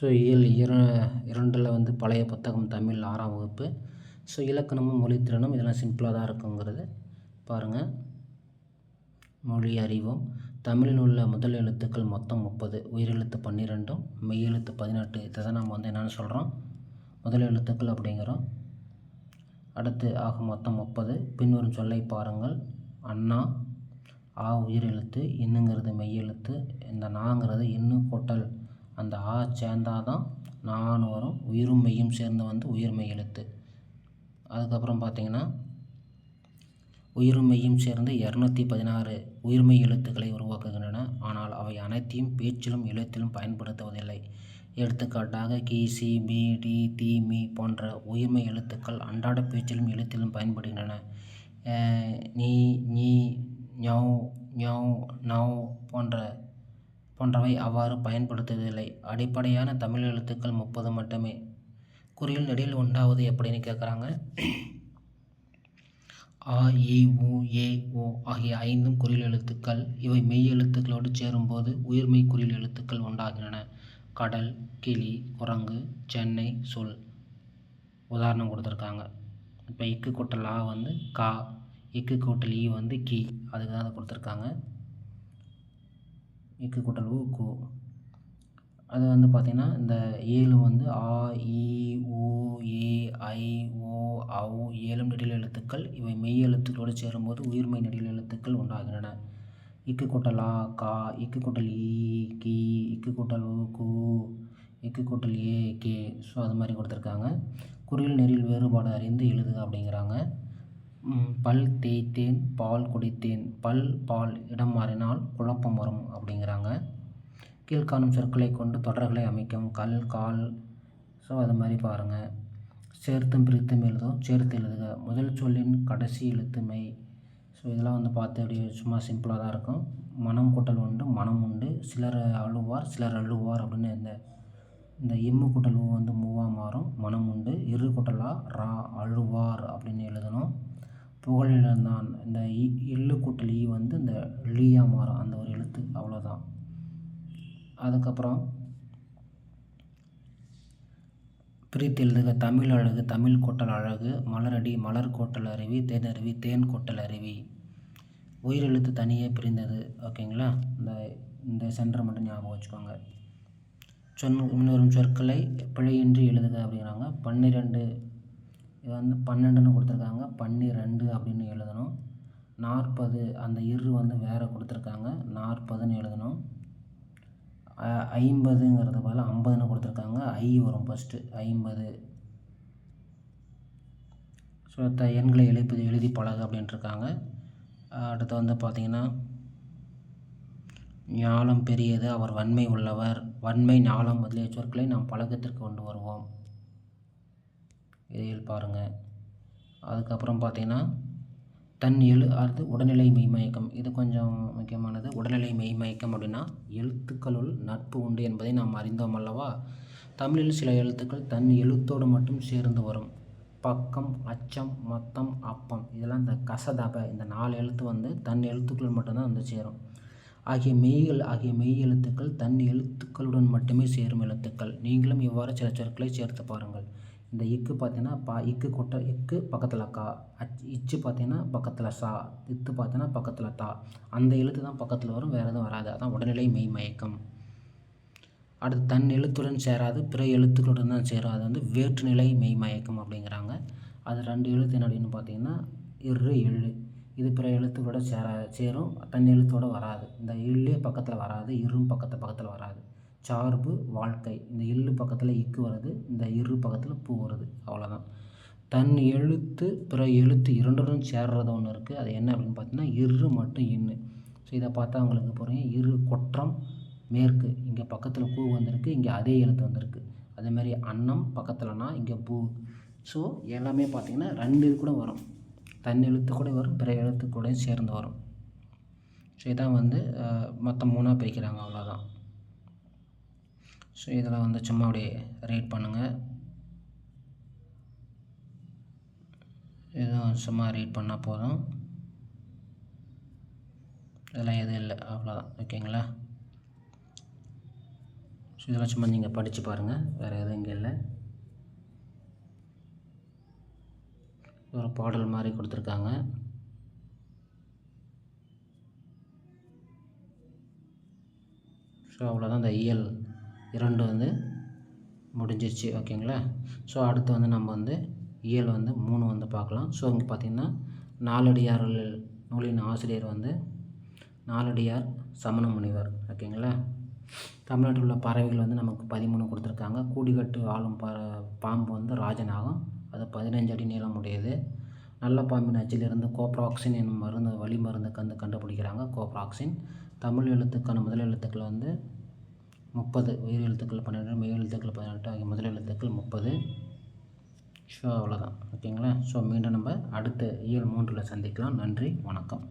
So இயல் இர இரண்டில் வந்து பழைய புத்தகம் தமிழ் ஆறாம் வகுப்பு. ஸோ இலக்கணமும் மொழித்திறனும் இதெல்லாம் சிம்பிளாக தான் இருக்குங்கிறது. பாருங்கள் மொழி அறிவும். தமிழில் உள்ள முதல் எழுத்துக்கள் மொத்தம் முப்பது. உயிரெழுத்து பன்னிரெண்டும் மெய்யெழுத்து பதினெட்டு. இதை தான் நம்ம வந்து என்னென்னு சொல்கிறோம் முதல் எழுத்துக்கள் அப்படிங்கிறோம். அடுத்து ஆக மொத்தம் முப்பது. பின்வரும் சொல்லை பாருங்கள். அண்ணா ஆ உயிரெழுத்து இன்னுங்கிறது மெய்யெழுத்து. இந்த நாங்கிறது இன்னு கொட்டல். அந்த ஆ சேர்ந்தால் தான் நான் வரும் உயிரும் மெய்யும் சேர்ந்து வந்து உயிர்மெய் எழுத்து. அதுக்கப்புறம் பார்த்திங்கன்னா உயிரும் மெய்யும் சேர்ந்து இரநூத்தி பதினாறு உயிர்மெய் எழுத்துக்களை உருவாக்குகின்றன. ஆனால் அவை அனைத்தையும் பேச்சிலும் எழுத்திலும் பயன்படுத்துவதில்லை. எடுத்துக்காட்டாக கி சி பி டி தி மி போன்ற உயிர்மெய் எழுத்துக்கள் அன்றாட பேச்சிலும் எழுத்திலும் பயன்படுகின்றன. நீ நீ ஞௌ ஞவ் நவ் போன்ற போன்றவை அவ்வாறு பயன்படுத்துவதில்லை. அடிப்படையான தமிழ் எழுத்துக்கள் முப்பது மட்டுமே. குறியில் நெடில் உண்டாவது எப்படின்னு கேட்குறாங்க ஆ இ உ ஏ ஓ ஆகிய ஐந்தும் குறில் எழுத்துக்கள். இவை மெய் எழுத்துக்களோடு சேரும்போது உயிர்மை குறில் எழுத்துக்கள் உண்டாகின்றன. கடல் கிளி குரங்கு சென்னை சொல். உதாரணம் கொடுத்துருக்காங்க. இப்போ இக்கு கூட்டல் ஆ வந்து கா இக்கு கூட்டல் ஈ வந்து கி. அதுக்கு தான் அதை கொடுத்துருக்காங்க. இக்கு கூட்டல் ஊ கு. அது வந்து பார்த்திங்கன்னா இந்த ஏழு வந்து ஆ இ ஊ ஏ ஐ ஓ ஔ ஏழும் நெடில் எழுத்துக்கள். இவை மெய் எழுத்துக்களோடு சேரும்போது உயிர்மெய் நெடில் எழுத்துக்கள் உண்டாகின்றன. இக்கு கூட்டல் ஆ கா இக்கு கூட்டல் ஈ கி இக்கு கூட்டல் ஊ கு இக்கு கூட்டல் ஏ கே. ஸோ அது மாதிரி கொடுத்துருக்காங்க. குறியில் நெறில் வேறுபாடு அறிந்து எழுதுக அப்படிங்கிறாங்க. பல் தேய்த்தேன் பால் குடித்தேன் பல் பால் இடம் மாறினால் குழப்பம் வரும் அப்படிங்கிறாங்க. கீழ்காணும் சொற்களை கொண்டு தொடர்களை அமைக்கும் கல் கால். ஸோ அது மாதிரி பாருங்கள் சேர்த்தும் பிரித்தும் எழுதும் சேர்த்து எழுதுக. முதல் சொல்லின் கடைசி எழுத்து மெய் ஸோ இதெல்லாம் வந்து பார்த்து அப்படியே சும்மா சிம்பிளாக தான் இருக்கும். மனம் கூட்டல் உண்டு மனம் உண்டு. சிலர் அழுவார் சிலர் அழுவார் அப்படின்னு இந்த இந்த எம்மு கூட்டல் வந்து மூவாக மாறும். மனம் உண்டு இரு கூட்டலாக ரா அழுவார் அப்படின்னு எழுதணும். புகழிழந்தான் இந்த இ எள்ளு கூட்டல் ஈ வந்து இந்த லீயாக மாறும். அந்த ஒரு எழுத்து. அவ்வளோதான் அதுக்கப்புறம் பிரித்து எழுதுக. தமிழ் அழகு தமிழ் கொட்டல் அழகு மலரடி மலர் கொட்டல் அருவி தேனருவி தேன் கொட்டல் அருவி. உயிரெழுத்து தனியே பிரிந்தது. ஓகேங்களா? இந்த இந்த சென்டர் மட்டும் ஞாபகம் வச்சுக்கோங்க. சொன் இன்னொரு சொற்களை பிழையின்றி எழுதுக அப்படிங்கிறாங்க. பன்னிரெண்டு இது வந்து பன்னெண்டுன்னு கொடுத்துருக்காங்க. பன்னிரெண்டு அப்படின்னு எழுதணும். நாற்பது அந்த இரு வந்து வேறு கொடுத்துருக்காங்க. நாற்பதுன்னு எழுதணும். ஐம்பதுங்கிறது பதில் ஐம்பதுன்னு கொடுத்துருக்காங்க. ஐ வரும் ஃபஸ்ட்டு ஐம்பது. ஸோ த எண்களை எழுப்பது எழுதி பழகு அப்படின்ட்டுருக்காங்க. அடுத்து வந்து பார்த்திங்கன்னா ஞாலம் பெரியது அவர் வன்மை உள்ளவர். வன்மை ஞாலம் முதலிய சொற்களை நாம் பழக்கத்திற்கு கொண்டு வருவோம். இதையில் பாருங்கள் அதுக்கப்புறம் பார்த்திங்கன்னா தன் எழு அடுத்து உடல்நிலை மெய்மயக்கம். இது கொஞ்சம் முக்கியமானது. உடல்நிலை மெய்மயக்கம் அப்படின்னா எழுத்துக்களுள் நட்பு உண்டு என்பதை நாம் அறிந்தோம் அல்லவா? தமிழில் சில எழுத்துக்கள் தன் எழுத்தோடு மட்டும் சேர்ந்து வரும். பக்கம் அச்சம் மொத்தம் அப்பம். இதெல்லாம் இந்த கசதப இந்த நாலு எழுத்து வந்து தன் எழுத்துக்கள் மட்டும்தான் வந்து சேரும். ஆகிய மெய்கள் ஆகிய மெய் எழுத்துக்கள் தன் எழுத்துக்களுடன் மட்டுமே சேரும் எழுத்துக்கள். நீங்களும் இவ்வாறு சில சொற்களை சேர்த்து பாருங்கள். இந்த இக்கு பார்த்தீங்கன்னா பா இக்கு கொட்டை இக்கு பக்கத்தில் கா அச் இச்சு பார்த்தீங்கன்னா பக்கத்தில் சா இத்து பார்த்தீங்கன்னா பக்கத்தில் தா. அந்த எழுத்து தான் பக்கத்தில் வரும் வேறு எதுவும் வராது. அதான் உடல்நிலை மெய் மயக்கம் அடுத்து தன் எழுத்துடன் சேராது பிற எழுத்துக்களுடன் தான் சேரும். அது வந்து வேற்றுநிலை மெய் மயக்கம் அப்படிங்கிறாங்க. அது ரெண்டு எழுத்து என்ன அப்படின்னு பார்த்தீங்கன்னா இரு எள்ளு இது பிற எழுத்துக்களோட சேரா சேரும் தன் எழுத்தோடு வராது. இந்த எள்ளே பக்கத்தில் வராது இரும் பக்கத்து பக்கத்தில் வராது. சார்பு வாழ்க்கை. இந்த எள்ளு பக்கத்தில் இக்கு வருது இந்த இரு பக்கத்தில் பூ வருது. அவ்வளோதான் தன் எழுத்து பிற எழுத்து இரண்டுடன் சேர்றது ஒன்று இருக்குது அது என்ன அப்படின்னு பார்த்தீங்கன்னா இரு மட்டும் இன்னு. ஸோ இதை பார்த்தா உங்களுக்கு போகிறீங்க இரு கொற்றம் மேற்கு. இங்கே பக்கத்தில் பூ வந்திருக்கு இங்கே அதே எழுத்து வந்திருக்கு. அதேமாதிரி அன்னம் பக்கத்தில்னா இங்கே பூ. ஸோ எல்லாமே பார்த்திங்கன்னா ரெண்டு இது கூட வரும். தன் எழுத்து கூட வரும் பிற எழுத்து கூட சேர்ந்து வரும். ஸோ இதான் வந்து மொத்தம் மூணாக பிரிக்கிறாங்க. அவ்வளோதான் ஸோ இதில் வந்து சும்மா அப்படியே ரீட் பண்ணுங்கள் இதுவும் சும்மா ரீட் பண்ணால் போதும். இதெல்லாம் எதுவும் இல்லை அவ்வளோதான். ஓகேங்களா? ஸோ இதெல்லாம் சும்மா நீங்கள் படித்து பாருங்கள் வேறு எதுவும் இங்கே இல்லை. ஒரு பாடல் மாதிரி கொடுத்துருக்காங்க. ஸோ அவ்வளோதான் இந்த இயல். இரண்டு வந்து முடிஞ்சிருச்சு ஓகேங்களா? ஸோ அடுத்து வந்து நம்ம வந்து இயல் வந்து மூணு வந்து பார்க்கலாம். ஸோ இங்கே பார்த்திங்கன்னா நாலடியார்கள் நூலின் ஆசிரியர் வந்து நாலடியார் சமண முனிவர் ஓகேங்களா? தமிழ்நாட்டில் உள்ள பறவைகள் வந்து நமக்கு பதிமூணு கொடுத்துருக்காங்க. கூடிகட்டு ஆளும் ப பாம்பு வந்து ராஜநாகம் அது பதினஞ்சு அடி நீளம் உடையது நல்ல பாம்பின் அச்சிலிருந்து கோப்ராக்சின் என்னும் மருந்து வழி மருந்து கந்து கண்டுபிடிக்கிறாங்க கோப்ராக்சின். தமிழ் எழுத்துக்கான முதல் எழுத்துக்கள் வந்து முப்பது. உயிர் எழுத்துக்கள் பன்னெண்டு மெய் எழுத்துக்கள் பதினெட்டு ஆகிய முதல் எழுத்துக்கள் முப்பது. ஸோ அவ்வளோதான் ஓகேங்களா? ஸோ மீண்டும் நம்ம அடுத்த இயல் மூன்றில் சந்திக்கலாம். நன்றி வணக்கம்.